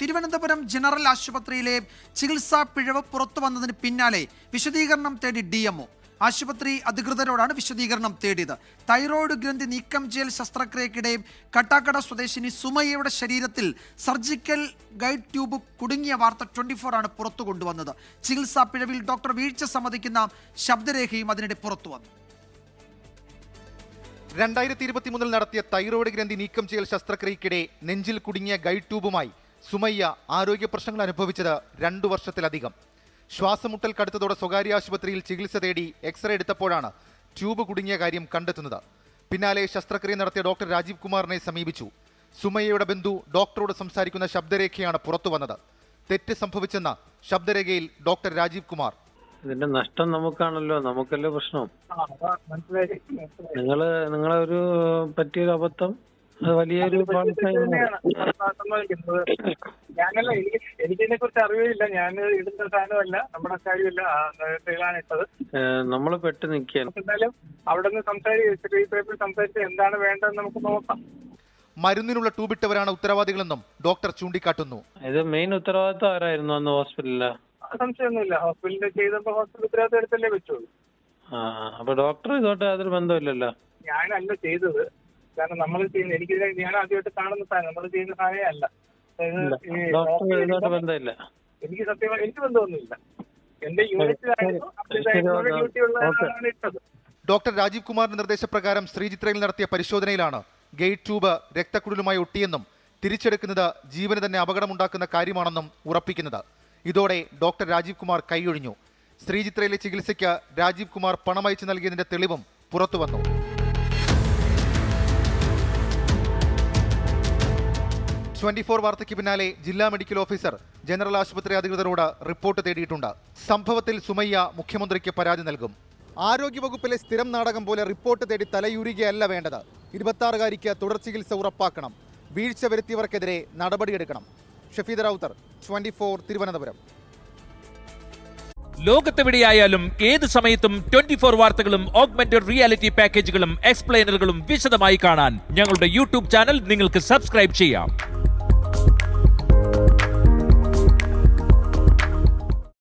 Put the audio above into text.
Thiruvananthapuram general ആശുപത്രിയിലെ ചികിത്സാ പിഴവ് പുറത്തു വന്നതിന് പിന്നാലെ വിശദീകരണം തേടി ഡി എംഒ ആശുപത്രി അധികൃതരോടാണ് വിശദീകരണം തേടിയത്. തൈറോയ്ഡ് ഗ്രന്ഥി നീക്കം ചെയ്യൽ ശസ്ത്രക്രിയക്കിടെ കട്ടാക്കട സ്വദേശിനി സുമയ്യയുടെ ശരീരത്തിൽ സർജിക്കൽ ഗൈഡ് ട്യൂബ് കുടുങ്ങിയ വാർത്ത ട്വന്റി ഫോർ ആണ് പുറത്തു കൊണ്ടുവന്നത്. ചികിത്സാ പിഴവിൽ ഡോക്ടർ വീഴ്ച സമ്മതിക്കുന്ന ശബ്ദരേഖയും അതിനിടെ പുറത്തു വന്നു. രണ്ടായിരത്തി ഇരുപത്തി മൂന്നിൽ നടത്തിയ തൈറോയ്ഡ് ഗ്രന്ഥി നീക്കം ചെയ്യൽ ശസ്ത്രക്രിയക്കിടെ നെഞ്ചിൽ കുടുങ്ങിയ ഗൈഡ് ട്യൂബുമായി സുമയ്യ ആരോഗ്യ പ്രശ്നങ്ങൾ അനുഭവിച്ചത് രണ്ടു വർഷത്തിലധികം. ശ്വാസമുട്ടൽ കടുത്തതോടെ സ്വകാര്യ ആശുപത്രിയിൽ ചികിത്സ തേടി എക്സ്റേ എടുത്തപ്പോഴാണ് ട്യൂബ് കുടുങ്ങിയ കാര്യം കണ്ടെത്തുന്നത്. പിന്നാലെ ശസ്ത്രക്രിയ നടത്തിയ ഡോക്ടർ രാജീവ് കുമാറിനെ സമീപിച്ചു. സുമയ്യയുടെ ബന്ധു ഡോക്ടറോട് സംസാരിക്കുന്ന ശബ്ദരേഖയാണ് പുറത്തു വന്നത്. തെറ്റ് സംഭവിച്ചെന്ന ശബ്ദരേഖയിൽ ഡോക്ടർ രാജീവ് കുമാർ. ഇതിന്റെ നഷ്ടം നമുക്കാണല്ലോ നമുക്കല്ലേ പ്രശ്നം. നിങ്ങൾ നിങ്ങളെ ഒരു പറ്റിയൊരു അബദ്ധം വലിയൊരു. ഞാനല്ല എനിക്ക് എനിക്കിതിനെ കുറിച്ച് അറിവില്ല. ഞാൻ ഇടുന്ന സാധനമല്ല നമ്മുടെ കാര്യമല്ല ഇട്ടത്. നമ്മൾ പെട്ട് എന്തായാലും അവിടെ നിന്ന് സംസാരിച്ച് സംസാരിച്ച് എന്താണ് വേണ്ടതെന്ന് നമുക്ക് നോക്കാം. മരുന്നിനുള്ള ട്യൂബിട്ടവരാണ് ഉത്തരവാദികളെന്നും ഡോക്ടർ ചൂണ്ടിക്കാട്ടുന്നു. ഇത് മെയിൻ ഉത്തരവാദിത്വം ആരായിരുന്നു അന്ന് ഹോസ്പിറ്റലിൽ സംശയമൊന്നുമില്ല. ഹോസ്പിറ്റലിൽ ചെയ്തപ്പോ ഹോസ്പിറ്റൽ ഉത്തരവാദിത്തം എടുത്തല്ലേ പറ്റുള്ളൂ. ആ അപ്പൊ ഡോക്ടർ ഇതോട്ട് യാതൊരു ബന്ധമില്ലല്ലോ ഞാനല്ല ചെയ്തത്. കാരണം നമ്മൾ ചെയ്യുന്ന എനിക്ക് ഞാൻ ആദ്യമായിട്ട് കാണുന്ന സാധനം നമ്മൾ ചെയ്യുന്ന സാധനമേ അല്ല. ഈ ഡോക്ടർ ഇതോട്ട് ബന്ധമില്ല. എനിക്ക് സത്യമായി എനിക്ക് ബന്ധമൊന്നുമില്ല. എന്റെ യൂണിറ്റിലായിരുന്നു ഇട്ടത്. ഡോക്ടർ രാജീവ് കുമാറിന്റെ നിർദ്ദേശപ്രകാരം ശ്രീചിത്രയിൽ നടത്തിയ പരിശോധനയിലാണ് ഗേറ്റ് ട്യൂബ് രക്തക്കുഴലുമായി ഒട്ടിയെന്നും തിരിച്ചെടുക്കുന്നത് ജീവന് തന്നെ അപകടമുണ്ടാക്കുന്ന കാര്യമാണെന്നും ഉറപ്പിക്കുന്നത്. ഇതോടെ ഡോക്ടർ രാജീവ് കുമാർ കൈയൊഴിഞ്ഞു. ശ്രീചിത്രയിലെ ചികിത്സയ്ക്ക് രാജീവ് കുമാർ പണമയച്ചു നൽകിയതിന്റെ തെളിവും പുറത്തു ട്വന്റി ഫോർ വാർത്തയ്ക്ക് പിന്നാലെ ജില്ലാ മെഡിക്കൽ ഓഫീസർ ജനറൽ ആശുപത്രി അധികൃതരോട് റിപ്പോർട്ട് തേടിയിട്ടുണ്ട്. സംഭവത്തിൽ സുമയ്യ മുഖ്യമന്ത്രിക്ക് പരാതി നൽകും. ആരോഗ്യവകുപ്പിലെ സ്ഥിരം നാടകം പോലെ റിപ്പോർട്ട് തേടി തലയുരുകയല്ല വേണ്ടത്. ഇരുപത്താറുകാരിക്ക് തുടർ ചികിത്സ ഉറപ്പാക്കണം. വീഴ്ച വരുത്തിയവർക്കെതിരെ നടപടിയെടുക്കണം. Shafeed Rowther twenty four Thiruvananthapuram. ലോകത്തെവിടെയായാലും ഏത് സമയത്തും ട്വന്റി ഫോർ വാർത്തകളും ഓഗ്മെന്റഡ് റിയാലിറ്റി പാക്കേജുകളും എക്സ്പ്ലെയിനറുകളും വിശദമായി കാണാൻ ഞങ്ങളുടെ യൂട്യൂബ് ചാനൽ നിങ്ങൾക്ക് സബ്സ്ക്രൈബ് ചെയ്യാം.